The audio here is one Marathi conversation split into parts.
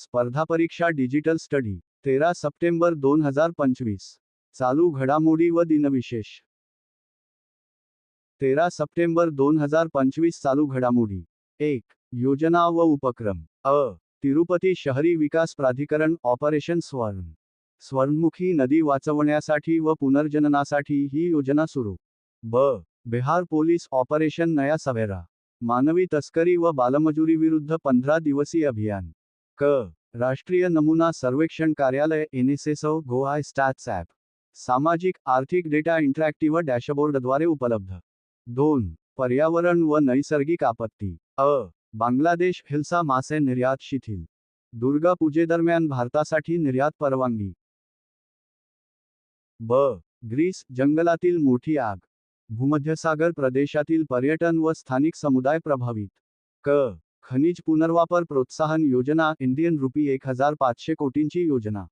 स्पर्धा परीक्षा डिजिटल स्टडी तेरा सप्टेंबर दोन हजार पंचवीस. चालू घडामोडी व दिनविशेष. तेरा सप्टेंबर दोन हजार पंचवीस चालू घडामोडी. एक योजना व उपक्रम. अ तिरुपती शहरी विकास प्राधिकरण ऑपरेशन स्वर्ण. स्वर्णमुखी नदी वाचवण्यासाठी व पुनर्जननासाठी ही योजना सुरू. ब बिहार पोलीस ऑपरेशन नया सवेरा. मानवी तस्करी व बालमजुरी विरुद्ध पंधरा दिवसीय अभियान. क. राष्ट्रीय नमुना सर्वेक्षण कार्यालय एनएसएसओ गोवा स्टॅट्स ॲप. सामाजिक आर्थिक डेटा इंटरॅक्टिव्ह डॅशबोर्डद्वारे उपलब्ध. दोन. पर्यावरण व नैसर्गिक आपत्ती. अ. बांगलादेश हिल्सा मासे निर्यात शिथिल. दुर्गा पूजेदरम्यान भारतासाठी निर्यात परवानगी. ब. ग्रीस जंगलातील मोठी आग. भूमध्यसागर प्रदेशातील पर्यटन व स्थानिक समुदाय प्रभावित. क. खनिज पुनर्वापर प्रोत्साहन योजना इंडियन रुपी एक हजार पाचशे कोटींची योजना.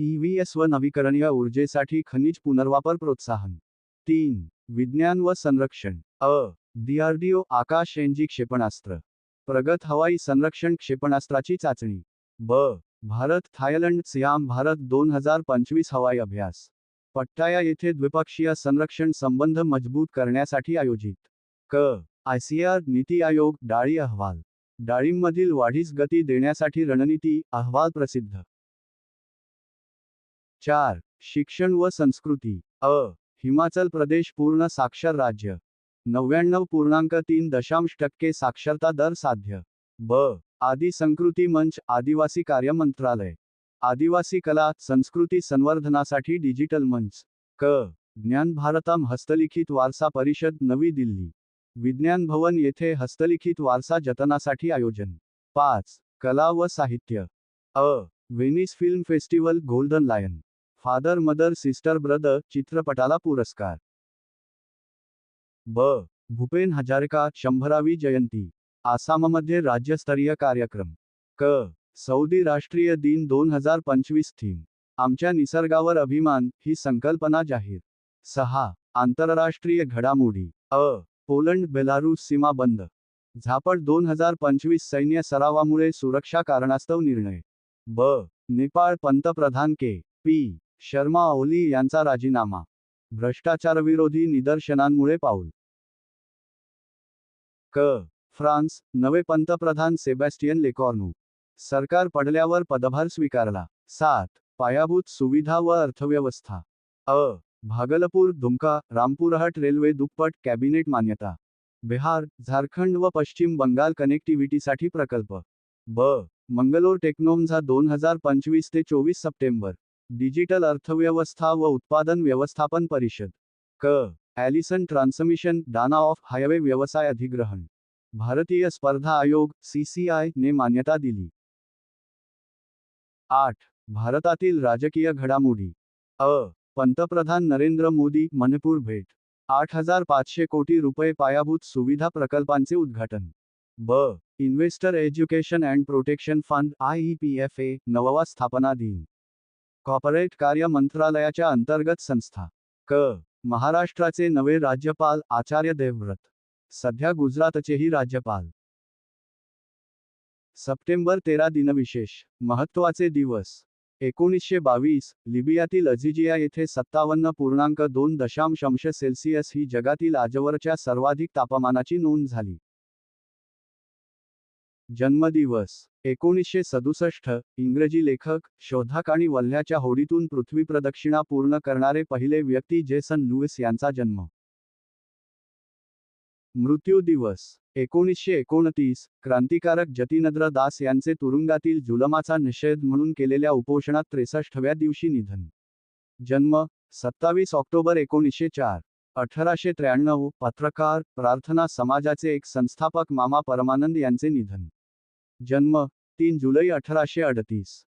ईव्हीएस व नवीकरणीय ऊर्जेसाठी खनिज पुनर्वापर प्रोत्साहन. तीन विज्ञान व संरक्षण. अ डीआरडीओ आकाश एनजी क्षेपणास्त्र. प्रगत हवाई संरक्षण क्षेपणास्त्राची चाचणी. ब भारत थायलंड सियाम भारत दोन हजार पंचवीस हवाई अभ्यास. पट्टाया येथे द्विपक्षीय संरक्षण संबंध मजबूत करण्यासाठी आयोजित. क आयसीआर नीती आयोग डाळी अहवाल. डाळींमधील वाढीस गती देण्यासाठी रणनीती अहवाल प्रसिद्ध. चार. शिक्षण व संस्कृती. अ. हिमाचल प्रदेश पूर्ण साक्षर राज्य. नव्याण्णव पूर्णांक तीन दशांश टक्के साक्षरता दर साध्य. ब. आदि संस्कृती मंच आदिवासी कार्य मंत्रालय. आदिवासी कला संस्कृती संवर्धनासाठी डिजिटल मंच. क. ज्ञान भारतम हस्तलिखित वारसा परिषद नवी दिल्ली. विज्ञान भवन येथे हस्तलिखित वारसा जतनासाठी आयोजन. पाच. कला व साहित्य. अ. Venice film festival golden lion. Father mother sister brother चित्रपटाला पुरस्कार. ब. भूपेन हजारिका शंभरावी जयंती. आसाममध्ये राज्यस्तरीय कार्यक्रम. क. सौदी राष्ट्रीय दिन दोन हजार पंचवीस थीम. आमच्या निसर्गावर अभिमान ही संकल्पना जाहीर. सहा. आंतरराष्ट्रीय घडामोडी. अ. पोलंड बेलारूस सीमा बंद. झापड दोन हजार पंचवीस सैन्य सरावामुळे सुरक्षा कारणास्तव निर्णय. ब. नेपाळ पंतप्रधान के. पी. शर्मा ओली यांचा राजीनामा. भ्रष्टाचारविरोधी निदर्शनांमुळे पाऊल. क. फ्रान्स नवे पंतप्रधान सेबॅस्टियन लेकॉर्नू. सरकार पडल्यावर पदभार स्वीकारला. सात. पायाभूत सुविधा व अर्थव्यवस्था. अ. भागलपूर दुमका रामपुरहाट रेल्वे दुप्पट कॅबिनेट मान्यता. बिहार झारखंड व पश्चिम बंगाल कनेक्टिव्हिटीसाठी प्रकल्प. ब. मंगलोर टेक्नोमझा दोन हजार पंचवीस ते चोवीस सप्टेंबर. डिजिटल अर्थव्यवस्था व उत्पादन व्यवस्थापन परिषद. क. Allison transmission Dana off highway व्यवसाय अधिग्रहण. भारतीय स्पर्धा आयोग सीसीआय ने मान्यता दिली. आठ. भारतातील राजकीय घडामोडी. अ. पंतप्रधान नरेंद्र मोदी मणिपूर भेट. आठ हजार पाचशे कोटी रुपये पायाभूत सुविधा प्रकल्पांचे उद्घाटन. ब. Investor education and protection fund I P F A नववा स्थापना दिन कॉर्पोरेट कार्य मंत्रालयाच्या अंतर्गत संस्था. क. महाराष्ट्राचे नवे राज्यपाल आचार्य देवव्रत. सध्या गुजरातचेही राज्यपाल. सप्टेंबर तेरा दिनविशेष महत्त्वाचे दिवस. एकोणीसशे बावीस लिबियातील अझिजिया येथे सत्तावन्न पूर्णांक दोन दशांश अंश सेल्सिअस ही जगातील आजवरच्या सर्वाधिक तापमानाची नोंद झाली. जन्मदिवस एकोणीसशे सदुसष्ट इंग्रजी लेखक शोधक आणि वल्ह्याच्या होडीतून पृथ्वी प्रदक्षिणा पूर्ण करणारे पहिले व्यक्ती जेसन लुईस यांचा जन्म. मृत्यू दिवस एकोणीसशे एकोणतीस क्रांतिकारक जतीनद्र दास यांचे तुरुंगातील जुलमाचा निषेध म्हणून केलेल्या उपोषणात त्रेसष्टव्या दिवशी निधन. जन्म सत्तावीस ऑक्टोबर एकोणीसशे चार अठराशे त्र्याण्णव पत्रकार प्रार्थना समाजाचे एक संस्थापक मामा परमानंद यांचे निधन. जन्म तीन जुलै अठराशे अडतीस.